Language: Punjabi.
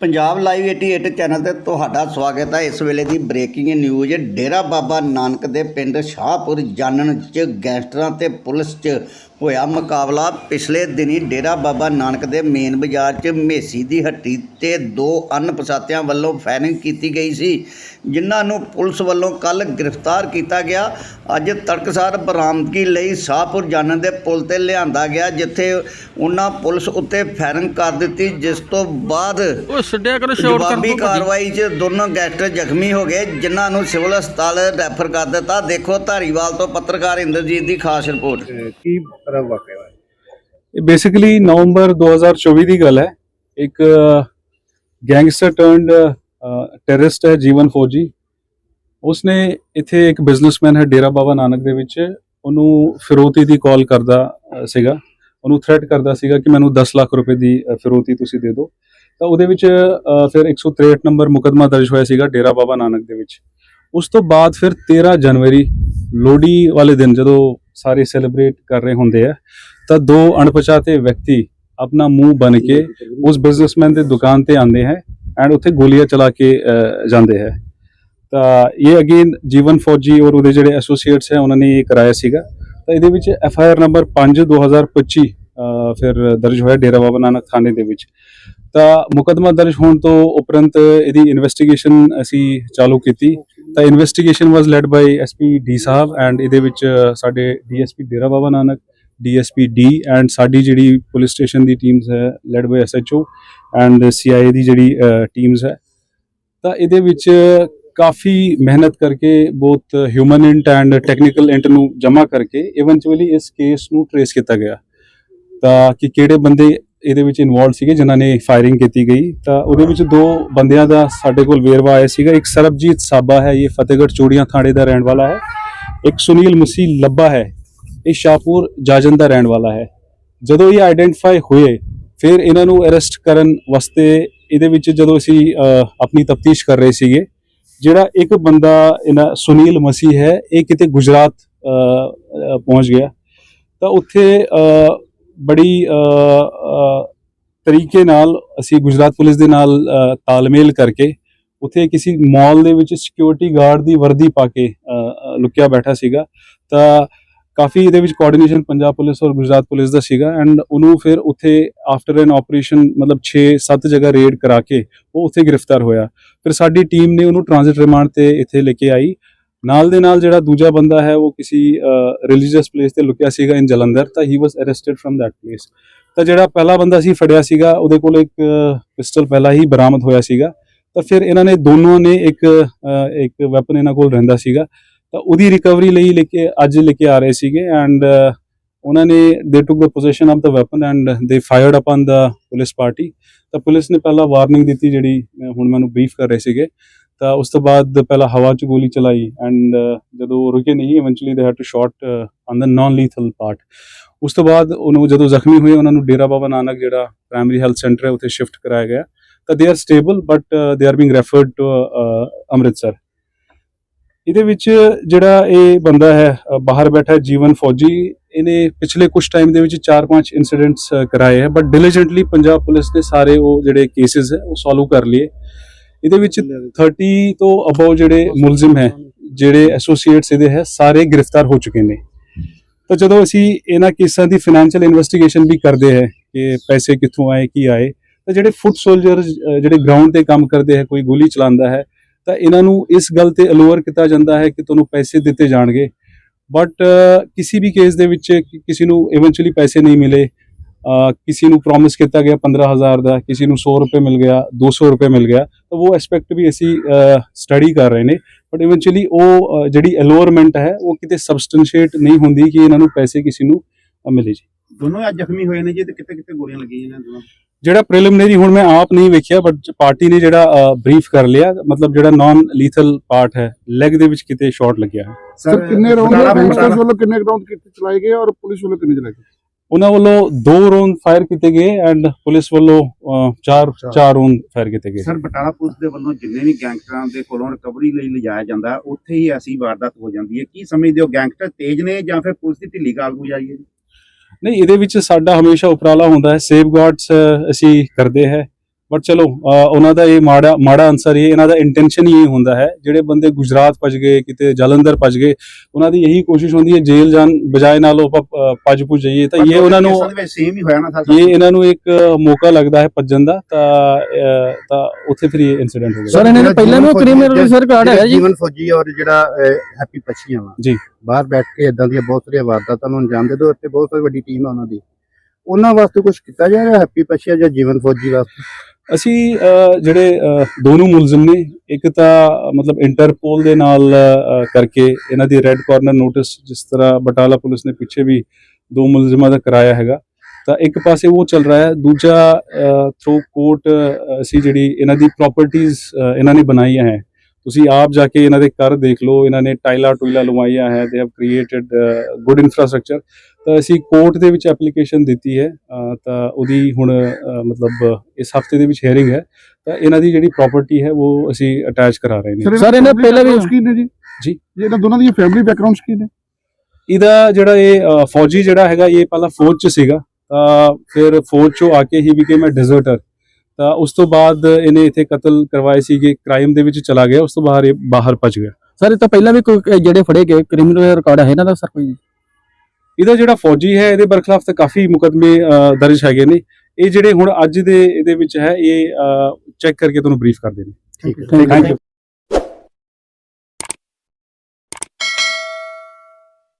ਪੰਜਾਬ ਲਾਈਵ 88 ਚੈਨਲ ਤੇ ਤੁਹਾਡਾ ਸਵਾਗਤ ਹੈ। ਇਸ ਵੇਲੇ ਦੀ ਬ੍ਰੇਕਿੰਗ ਨਿਊਜ਼, ਡੇਰਾ ਬਾਬਾ ਨਾਨਕ ਦੇ ਪਿੰਡ ਸ਼ਾਹਪੁਰ ਜਾਣਨ ਚ ਗੈਂਗਸਟਰਾਂ ਤੇ ਪੁਲਿਸ ਚ ਹੋਇਆ ਮੁਕਾਬਲਾ। ਪਿਛਲੇ ਦਿਨੀ ਡੇਰਾ ਬਾਬਾ ਨਾਨਕ ਦੇ ਮੇਨ ਬਾਜ਼ਾਰ 'ਚ ਮੇਸੀ ਦੀ ਹੱਟੀ ਤੇ ਦੋ ਅਣਪਛਾਤਿਆਂ ਵੱਲੋਂ ਫਾਇਰਿੰਗ ਕੀਤੀ ਗਈ ਸੀ ਜਿਨ੍ਹਾਂ ਨੂੰ ਪੁਲਿਸ ਵੱਲੋਂ ਕੱਲ ਗ੍ਰਿਫਤਾਰ ਕੀਤਾ ਗਿਆ। ਅੱਜ ਤੜਕਸਾਰ ਬਰਾਮਦਗੀ ਲਈ ਸ਼ਾਹਪੁਰ ਜਾਣਨ ਦੇ ਪੁਲ ਤੇ ਲਿਆਂਦਾ ਗਿਆ ਜਿੱਥੇ ਉਹਨਾਂ ਪੁਲਿਸ ਉੱਤੇ ਫਾਇਰਿੰਗ ਕਰ ਦਿੱਤੀ ਜਿਸ ਤੋਂ ਬਾਅਦ ਉਹ ਛੱਡਿਆ ਕਰੋ ਸ਼ਾਰਟ ਕਰ ਜਵਾਬੀ ਦੋ ਕਾਰਵਾਈ 'ਚ ਦੋਨੋਂ ਗੈਂਗਸਟਰ ਜ਼ਖਮੀ ਹੋ ਗਏ ਜਿਨ੍ਹਾਂ ਨੂੰ ਸਿਵਲ ਹਸਪਤਾਲ ਰੈਫਰ ਕਰ ਦਿੱਤਾ। ਦੇਖੋ ਧਾਰੀਵਾਲ ਤੋਂ ਪੱਤਰਕਾਰ ਇੰਦਰਜੀਤ ਦੀ ਖਾਸ ਰਿਪੋਰਟ। ਕੀ ਤਰ੍ਹਾਂ ਵਾਕਿਆ ਹੋਇਆ ਇਹ ਬੇਸਿਕਲੀ ਨਵੰਬਰ 2024 ਦੀ ਗੱਲ ਹੈ ਇੱਕ ਗੈਂਗਸਟਰ ਟਰਨਡ ਟੈਰਰਿਸਟ ਹੈ ਜੀਵਨ ਫੌਜੀ ਉਸਨੇ ਇੱਥੇ ਇੱਕ ਬਿਜ਼ਨਸਮੈਨ ਹੈ ਡੇਰਾ ਬਾਬਾ ਨਾਨਕ ਦੇ ਵਿੱਚ ਉਹਨੂੰ ਫਿਰੋਤੀ ਦੀ ਕਾਲ ਕਰਦਾ ਸੀਗਾ ਉਹਨੂੰ ਥ੍ਰੈਟ ਕਰਦਾ ਸੀਗਾ ਕਿ ਮੈਨੂੰ 10 ਲੱਖ ਰੁਪਏ ਦੀ ਫਿਰੋਤੀ ਤੁਸੀਂ ਦੇ ਦਿਓ ਤਾਂ ਉਹਦੇ ਵਿੱਚ ਅ, ਫਿਰ 163 ਨੰਬਰ ਮੁਕਦਮਾ ਦਰਜ ਹੋਇਆ ਸੀਗਾ ਡੇਰਾ ਬਾਬਾ ਨਾਨਕ ਦੇ ਵਿੱਚ ਉਸ ਤੋਂ ਬਾਅਦ ਫਿਰ 13 ਜਨਵਰੀ ਲੋਹੜੀ ਵਾਲੇ ਦਿਨ ਜਦੋਂ ਸਾਰੇ ਸੈਲੀਬ੍ਰੇਟ ਕਰ ਰਹੇ ਹੁੰਦੇ ਆ ਤਾਂ ਦੋ ਅਣਪਛਾਤੇ ਵਿਅਕਤੀ ਆਪਣਾ ਮੂੰਹ ਬਨ ਕੇ ਉਸ ਬਿਜ਼ਨਸਮੈਨ ਦੇ ਦੁਕਾਨ ਤੇ ਆਉਂਦੇ ਹੈ ਐਂਡ ਉੱਥੇ ਗੋਲੀਆਂ ਚਲਾ ਕੇ ਜਾਂਦੇ ਹੈ। ਤਾਂ ਇਹ ਅਗੇਨ ਜੀਵਨ ਫੌਜੀ ਔਰ ਉਹਦੇ ਜਿਹੜੇ ਐਸੋਸੀਏਟਸ ਹੈ ਉਹਨਾਂ ਨੇ ਇਹ ਕਰਾਇਆ ਸੀਗਾ। ਤਾਂ ਇਹਦੇ ਵਿੱਚ ਐਫ ਆਈ ਆਰ ਨੰਬਰ 5 2025 ਅ, ਫਿਰ ਦਰਜ ਹੋਇਆ ਡੇਰਾ ਬਾਬਾ ਨਾਨਕ ਥਾਣੇ ਦੇ ਵਿੱਚ। ਤਾਂ ਮੁਕਦਮਾ ਦਰਜ ਹੋਣ ਤੋਂ ਉਪਰੰਤ ਇਹਦੀ ਇਨਵੈਸਟੀਗੇਸ਼ਨ ਅਸੀਂ ਚਾਲੂ ਕੀਤੀ। ਤਾਂ investigation was led by SP D Sahib and ਇਹਦੇ ਵਿੱਚ ਅ, ਸਾਡੇ DSP Dera Baba Nanak DSP D and ਸਾਡੀ ਜਿਹੜੀ ਪੁਲਿਸ ਸਟੇਸ਼ਨ ਦੀ ਟੀਮਸ ਹੈ led by SHO and CIA ਦੀ ਜਿਹੜੀ ਟੀਮਸ ਹੈ। ਤਾਂ ਇਹਦੇ ਵਿੱਚ ਕਾਫੀ ਮਿਹਨਤ ਕਰਕੇ ਬਹੁਤ human int and technical int ਨੂੰ ਜਮ੍ਹਾਂ ਕਰਕੇ ਇਵੈਂਚੁਅਲੀ ਇਸ ਕੇਸ ਨੂੰ ਟ੍ਰੇਸ ਕੀਤਾ ਗਿਆ। ਤਾਂ ਕਿ ਕਿਹੜੇ ਬੰਦੇ ਇਹਦੇ ਵਿੱਚ ਇਨਵੋਲਡ ਸੀਗੇ, ਜਿਨ੍ਹਾਂ ਨੇ ਫਾਇਰਿੰਗ ਕੀਤੀ ਗਈ। ਤਾਂ ਉਹਦੇ ਵਿੱਚ ਦੋ ਬੰਦਿਆਂ ਦਾ ਸਾਡੇ ਕੋਲ ਵੇਰਵਾ ਆਇਆ ਸੀਗਾ। ਇੱਕ ਸਰਬਜੀਤ ਸਾਬਾ ਹੈ, ਇਹ ਫਤਿਹਗੜ੍ਹ ਚੂੜੀਆਂ ਥਾਣੇ ਦਾ ਰਹਿਣ ਵਾਲਾ ਹੈ। ਇੱਕ ਸੁਨੀਲ ਮਸੀਹ ਲੱਭਾ ਹੈ, ਇਹ ਸ਼ਾਹਪੁਰ ਜਾਜਨ ਦਾ ਰਹਿਣ ਵਾਲਾ ਹੈ। ਜਦੋਂ ਇਹ ਆਈਡੈਂਟੀਫਾਈ ਹੋਏ, ਫਿਰ ਇਹਨਾਂ ਨੂੰ ਅਰੈਸਟ ਕਰਨ ਵਾਸਤੇ ਇਹਦੇ ਵਿੱਚ ਜਦੋਂ ਅਸੀਂ ਆਪਣੀ ਤਫਤੀਸ਼ ਕਰ ਰਹੇ ਸੀਗੇ, ਜਿਹੜਾ ਇੱਕ ਬੰਦਾ ਇਹਨਾਂ ਸੁਨੀਲ ਮਸੀਹ ਹੈ, ਇਹ ਕਿਤੇ ਗੁਜਰਾਤ ਪਹੁੰਚ ਗਿਆ। ਤਾਂ ਉੱਥੇ ਬੜੀ ਤਰੀਕੇ ਨਾਲ ਅਸੀਂ ਗੁਜਰਾਤ ਪੁਲਿਸ ਦੇ ਨਾਲ ਤਾਲਮੇਲ ਕਰਕੇ ਉੱਥੇ ਕਿਸੇ ਮਾਲ ਦੇ ਵਿੱਚ ਸਿਕਿਉਰਿਟੀ ਗਾਰਡ ਦੀ ਵਰਦੀ ਪਾ ਕੇ ਲੁਕਿਆ ਬੈਠਾ ਸੀਗਾ। ਤਾਂ ਕਾਫੀ ਇਹਦੇ ਵਿੱਚ ਕੋਆਰਡੀਨੇਸ਼ਨ ਪੰਜਾਬ ਪੁਲਿਸ ਔਰ ਗੁਜਰਾਤ ਪੁਲਿਸ ਦਾ ਸੀਗਾ ਐਂਡ ਉਹਨੂੰ ਫਿਰ ਉੱਥੇ ਆਫਟਰ ਐਨ ਆਪਰੇਸ਼ਨ ਮਤਲਬ 6-7 ਜਗ੍ਹਾ ਰੇਡ ਕਰਾ ਕੇ ਉਹ ਉੱਥੇ ਗ੍ਰਿਫਤਾਰ ਹੋਇਆ। ਫਿਰ ਸਾਡੀ ਟੀਮ ਨੇ ਉਹਨੂੰ ਟ੍ਰਾਂਜ਼ਿਟ ਰਿਮਾਂਡ ਤੇ ਇੱਥੇ ਲੈ ਕੇ ਆਈ। ਨਾਲ ਦੇ ਨਾਲ ਜਿਹੜਾ ਦੂਜਾ ਬੰਦਾ ਹੈ, ਉਹ ਕਿਸੇ ਰਿਲੀਜੀਅਸ ਪਲੇਸ ਤੇ ਲੁਕਿਆ ਸੀਗਾ ਇਨ ਜਲੰਧਰ, ਤਾਂ ਹੀ was arrested from that place ਤਾਂ ਜਿਹੜਾ ਪਹਿਲਾ ਬੰਦਾ ਸੀ, ਫੜਿਆ ਸੀਗਾ, ਉਹਦੇ ਕੋਲ ਇੱਕ ਪਿਸਟਲ ਪਹਿਲਾਂ ਹੀ ਬਰਾਮਦ ਹੋਇਆ ਸੀਗਾ। ਤਾਂ ਫਿਰ ਇਹਨਾਂ ਨੇ ਦੋਨੋਂ ਨੇ ਇੱਕ ਇੱਕ ਵੈਪਨ ਇਹਨਾਂ ਕੋਲ ਰਹਿੰਦਾ ਸੀਗਾ। ਤਾਂ ਉਹਦੀ ਰਿਕਵਰੀ ਲਈ ਲੈ ਕੇ ਅੱਜ ਲੈ ਕੇ ਆ ਰਹੇ ਸੀਗੇ ਐਂਡ ਉਹਨਾਂ ਨੇ they took the position of the weapon and they fired upon the police party ਤਾਂ ਪੁਲਿਸ ਨੇ ਪਹਿਲਾਂ ਵਾਰਨਿੰਗ ਦਿੱਤੀ ਜਿਹੜੀ ਹੁਣ ਮੈਨੂੰ ਬਰੀਫ ਕਰ ਰਹੇ ਸੀਗੇ। ਤਾਂ ਉਸ ਤੋਂ ਬਾਅਦ ਪਹਿਲਾਂ ਹਵਾ 'ਚ ਗੋਲੀ ਚਲਾਈ ਐਂਡ ਜਦੋਂ ਰੁਕੇ ਨਹੀਂ eventually they had to shot on the non lethal part ਉਸ ਤੋਂ ਬਾਅਦ ਉਹਨੂੰ ਜਦੋਂ ਜ਼ਖਮੀ ਹੋਏ, ਉਹਨਾਂ ਨੂੰ ਡੇਰਾ ਬਾਬਾ ਨਾਨਕ ਜਿਹੜਾ ਪ੍ਰਾਇਮਰੀ ਹੈਲਥ ਸੈਂਟਰ ਹੈ, ਉੱਥੇ ਸ਼ਿਫਟ ਕਰਾਇਆ ਗਿਆ। ਤਾਂ they are stable but they are being referred to Amritsar. ਇਹਦੇ ਵਿੱਚ ਜਿਹੜਾ ਇਹ ਬੰਦਾ ਹੈ ਬਾਹਰ ਬੈਠਾ ਜੀਵਨ ਫੌਜੀ, ਇਹਨੇ ਪਿਛਲੇ ਕੁਝ ਟਾਈਮ ਦੇ ਵਿੱਚ 4-5 ਇਨਸੀਡੈਂਟਸ ਕਰਾਏ ਹੈ ਬਟ ਡਿਲੀਜੈਂਟਲੀ ਪੰਜਾਬ ਪੁਲਿਸ ਨੇ ਸਾਰੇ ਉਹ ਜਿਹੜੇ ਕੇਸਿਸ ਹੈ, ਉਹ ਸੋਲਵ ਕਰ ਲਏ। ਇਹਦੇ ਵਿੱਚ 30 ਤੋਂ ਅਬਵ ਜਿਹੜੇ ਮੁਲਜ਼ਮ ਹੈ ਜਿਹੜੇ ਐਸੋਸੀਏਟਸ ਇਹਦੇ ਹੈ ਸਾਰੇ ਗ੍ਰਿਫਤਾਰ ਹੋ ਚੁੱਕੇ ਨੇ। ਤਾਂ ਜਦੋਂ ਅਸੀਂ ਇਹਨਾਂ ਕੇਸਾਂ ਦੀ ਫਾਈਨੈਂਸ਼ੀਅਲ ਇਨਵੈਸਟੀਗੇਸ਼ਨ ਵੀ ਕਰਦੇ ਹੈ ਕਿ ਪੈਸੇ ਕਿੱਥੋਂ ਆਏ ਕੀ ਆਏ ਤਾਂ ਜਿਹੜੇ ਫੁੱਟ ਸੋਲਜਰਸ ਜਿਹੜੇ ਗਰਾਊਂਡ ਤੇ ਕੰਮ ਕਰਦੇ ਹੈ ਕੋਈ ਗੋਲੀ ਚਲਾਉਂਦਾ ਹੈ ਤਾਂ ਇਹਨਾਂ ਨੂੰ ਇਸ ਗੱਲ ਤੇ ਅਲੋਅਰ ਕੀਤਾ ਜਾਂਦਾ ਹੈ ਕਿ ਤੁਹਾਨੂੰ ਪੈਸੇ ਦਿੱਤੇ ਜਾਣਗੇ। ਬਟ ਕਿਸੇ ਵੀ ਕੇਸ ਦੇ ਵਿੱਚ ਕਿਸੇ ਨੂੰ ਇਵੈਂਚੁਅਲੀ ਪੈਸੇ ਨਹੀਂ ਮਿਲੇ ਕਿਸੇ ਨੂੰ ਪ੍ਰੋਮਿਸ ਕੀਤਾ ਗਿਆ 15000 ਦਾ ਕਿਸੇ ਨੂੰ 100 ਰੁਪਏ ਮਿਲ ਗਿਆ 200 ਰੁਪਏ ਮਿਲ ਗਿਆ ਤਾਂ ਉਹ ਐਸਪੈਕਟ ਵੀ ਅਸੀਂ ਸਟੱਡੀ ਕਰ ਰਹੇ ਨੇ। ਬਟ ਇਵੈਂਚੁਅਲੀ ਉਹ ਜਿਹੜੀ ਅਲੋਅਰਮੈਂਟ ਹੈ ਉਹ ਕਿਤੇ ਸਬਸਟੈਂਸ਼ੀਏਟ ਨਹੀਂ ਹੁੰਦੀ ਕਿ ਇਹਨਾਂ ਨੂੰ ਪੈਸੇ ਕਿਸੇ ਨੂੰ ਮਿਲੇ ਜੀ। ਦੋਨੋਂ ਅੱਜ ਜ਼ਖਮੀ ਹੋਏ ਨੇ ਜੀ ਤੇ ਕਿੱਥੇ ਕਿੱਥੇ ਗੋਲੀਆਂ ਲੱਗੀਆਂ ਇਹਨਾਂ ਦੋਨਾਂ ਜਿਹੜਾ ਪ੍ਰੀਲਿਮਿਨਰੀ ਹੁਣ ਮੈਂ ਆਪ ਨਹੀਂ ਵੇਖਿਆ ਬਟ ਪਾਰਟੀ ਨੇ ਜਿਹੜਾ ਬਰੀਫ ਕਰ ਲਿਆ ਮਤਲਬ ਜਿਹੜਾ ਨਾਨ ਲੀਥਲ ਪਾਰਟ ਹੈ ਲੈਗ ਦੇ ਵਿੱਚ ਕਿਤੇ ਸ਼ਾਟ ਲੱਗਿਆ। ਹੈ ਸਰ ਕਿੰਨੇ ਰਾਉਂਡ ਗੈਂਗਸਟਰਸ ਵੱਲੋਂ ਕਿੰਨੇ ਰਾਉਂਡ ਕੀਤੇ ਚਲਾਏ ਗਏ ਔਰ ਪੁਲਿਸ ਵੱਲੋਂ ਕਿੰਨੇ ਚਲਾਏ ਗਏ? ਉਹਨਾਂ ਵੱਲੋਂ ਦੋ ਰੌਂਡ ਫਾਇਰ ਕੀਤੇ ਗਏ ਐਂਡ ਪੁਲਿਸ ਵੱਲੋਂ ਅਹ, ਚਾਰ ਚਾਰ। ਰੌਂਡ ਫਾਇਰ ਕੀਤੇ ਗਏ। ਸਰ ਬਟਾਲਾ ਪੁਲਿਸ ਦੇ ਵੱਲੋਂ ਜਿੰਨੇ ਵੀ ਗੈਂਗਸਟਰਾਂ ਦੇ ਕੋਲੋਂ ਰਿਕਵਰੀ ਲਈ ਲਿਜਾਇਆ ਜਾਂਦਾ ਉੱਥੇ ਹੀ ਐਸੀ ਵਾਰਦਾਤ ਹੋ ਜਾਂਦੀ ਹੈ। ਕੀ ਸਮਝਦੇ ਹੋ ਗੈਂਗਸਟਰ ਤੇਜ਼ ਨੇ ਜਾਂ ਫਿਰ ਪੁਲਿਸ ਦੀ ਢਿੱਲੀ ਕਾਰਗੁਜ਼ਾਰੀ ਹੈ ਜੀ? ਨਹੀਂ ਇਹਦੇ ਵਿੱਚ ਸਾਡਾ ਹਮੇਸ਼ਾ ਉਪਰਾਲਾ ਹੁੰਦਾ ਹੈ। ਸੇਫਗਾਰਡਸ ਅਸੀਂ ਕਰਦੇ ਹੈ। ਬਟ ਚਲੋ ਉਹਨਾਂ ਦਾ ਇਹ ਮਾੜਾ ਮਾੜਾ ਆਨਸਰ ਇਹ ਇਹਨਾਂ ਦਾ ਇੰਟੈਂਸ਼ਨ ਹੀ ਇਹ ਹੁੰਦਾ ਹੈ ਜਿਹੜੇ ਬੰਦੇ ਗੁਜਰਾਤ ਭੱਜ ਗਏ ਕਿਤੇ ਜਲੰਧਰ ਭੱਜ ਗਏ ਉਹਨਾਂ ਦੀ ਇਹੀ ਕੋਸ਼ਿਸ਼ ਹੁੰਦੀ ਹੈ ਜੇਲ੍ਹ ਜਾਣ ਬਜਾਏ ਨਾਲੋਂ ਅਹ, ਭੱਜ ਭੁੱਜ ਜਾਈਏ। ਤਾਂ ਇਹ ਉਹਨਾਂ ਨੂੰ ਸੇਮ ਹੀ ਹੋਇਆ ਨਾ ਸਰ। ਇਹ ਇਹਨਾਂ ਨੂੰ ਇੱਕ ਮੌਕਾ ਲੱਗਦਾ ਹੈ ਭੱਜਣ ਦਾ ਤਾਂ ਤਾਂ ਉੱਥੇ ਫਿਰ ਇਹ ਇਨਸੀਡੈਂਟ ਹੋ ਗਿਆ। ਸਰ ਇਹਨਾਂ ਨੇ ਪਹਿਲਾਂ ਵੀ ਕ੍ਰਿਮੀਨਲ ਰਿਸਰਚ ਕਾਰਡ ਹੈਗਾ ਜੀ। ਜੀਵਨ ਫੌਜੀ ਔਰ ਜਿਹੜਾ ਹੈਪੀ ਪੱਛੀਆਂ ਵਾ। ਜੀ। ਬਾਹਰ ਬੈਠ ਕੇ ਇਦਾਂ ਦੀਆਂ ਬਹੁਤ ਸਾਰੀਆਂ ਵਾਰਦਾਤਾਂ ਨੂੰ ਅੰਜਾਮ ਦੇ ਦੋ ਇੱਥੇ ਬਹੁਤ ਸਾਰੀ ਵੱਡੀ ਟੀਮ ਆ ਉਹਨਾਂ ਦੀ। ਉਹਨਾਂ ਵਾਸਤੇ ਕੁਝ ਕੀਤਾ ਜਾ ਰਿਹਾ ਹੈਪੀ ਪੱਛੀਆਂ ਜਾਂ ਜੀਵਨ ਫੌਜੀ ਵਾਸਤੇ? ਅਸੀਂ ਜਿਹੜੇ ਦੋਨੋਂ ਮੁਲਜ਼ਮ ਨੇ, ਇੱਕ ਤਾਂ ਮਤਲਬ ਇੰਟਰਪੋਲ ਦੇ ਨਾਲ ਕਰਕੇ ਇਹਨਾਂ ਦੀ ਰੈੱਡ ਕਾਰਨਰ ਨੋਟਿਸ ਜਿਸ ਤਰ੍ਹਾਂ ਬਟਾਲਾ ਪੁਲਿਸ ਨੇ ਪਿੱਛੇ ਵੀ ਦੋ ਮੁਲਜ਼ਮਾਂ ਦਾ ਕਰਾਇਆ ਹੈਗਾ, ਤਾਂ ਇੱਕ ਪਾਸੇ ਉਹ ਚੱਲ ਰਿਹਾ ਹੈ, ਦੂਜਾ ਥਰੂ ਕੋਰਟ ਅਸੀਂ ਜਿਹੜੀ ਇਹਨਾਂ ਦੀ ਪ੍ਰਾਪਰਟੀਆਂ ਇਹਨਾਂ ਨੇ ਬਣਾਈਆਂ ਹੈ। ਤੁਸੀਂ ਆਪ ਜਾ ਕੇ ਇਹਨਾਂ ਦੇ ਘਰ ਦੇਖ ਲਓ ਇਹਨਾਂ ਨੇ ਟਾਈਲਾ ਟੁਈਲਾ ਲਵਾਈਆਂ ਹੈ they have created good infrastructure ਤਾਂ ਅਸੀਂ ਕੋਰਟ ਦੇ ਵਿੱਚ ਐਪਲੀਕੇਸ਼ਨ ਦਿੱਤੀ ਹੈ ਤਾਂ ਉਹਦੀ ਹੁਣ ਮਤਲਬ ਇਸ ਹਫ਼ਤੇ ਦੇ ਵਿੱਚ ਹੀਅਰਿੰਗ ਹੈ। ਤਾਂ ਇਹਨਾਂ ਦੀ ਜਿਹੜੀ ਪ੍ਰਾਪਰਟੀ ਹੈ ਉਹ ਅਸੀਂ ਅਟੈਚ ਕਰਾ ਰਹੇ ਨੇ। Sir, ਇਹਨੇ ਪਹਿਲਾਂ ਵੀ- ਕੀ ਨੇ ਜੀ। ਜੀ। ਇਹ ਇਹਨਾਂ ਦੋਨਾਂ ਦੀ ਫੈਮਿਲੀ ਬੈਕਗ੍ਰਾਉਂਡਸ ਕੀ ਨੇ। ਇਹਦਾ ਜਿਹੜਾ ਇਹ ਫੌਜੀ ਜਿਹੜਾ ਹੈਗਾ ਇਹ ਪਹਿਲਾਂ ਫੌਜ 'ਚ ਸੀਗਾ। ਤਾਂ ਫਿਰ ਫੌਜ 'ਚੋਂ ਆ ਕੇ ਹੀ ਵਿਕੇਮ ਅ ਡਿਜ਼ਰਟਰ ਤਾਂ ਉਸ ਤੋਂ ਬਾਅਦ ਇਹਨੇ ਇੱਥੇ ਕਤਲ ਕਰਵਾਏ ਸੀਗੇ ਕ੍ਰਾਈਮ ਦੇ ਵਿੱਚ ਚਲਾ ਗਿਆ ਉਸ ਤੋਂ ਬਾਅਦ ਇਹ ਬਾਹਰ ਭੱਜ ਗਿਆ। ਸਰ ਇਹ ਤਾਂ ਪਹਿਲਾਂ ਵੀ ਕੋਈ ਜਿਹੜੇ ਫੜੇ ਗਏ ਕ੍ਰਿਮੀਨਲ ਰਿਕਾਰਡ ਹੈ ਇਹਨਾਂ ਦਾ ਸਰ ਕੋਈ? ਇਹਦਾ ਜਿਹੜਾ ਫੌਜੀ ਹੈ ਇਹਦੇ ਬਰਖਲਾਫ ਤਾਂ ਕਾਫੀ ਮੁਕਦਮੇ ਦਰਜ ਹੈਗੇ ਨੇ। ਇਹ ਜਿਹੜੇ ਹੁਣ ਅੱਜ ਦੇ ਇਹਦੇ ਵਿੱਚ ਹੈ ਇਹ ਚੈੱਕ ਕਰਕੇ ਤੁਹਾਨੂੰ ਬਰੀਫ ਕਰਦੇ ਨੇ। ਠੀਕ ਹੈ ਥੈਂਕ ਯੂ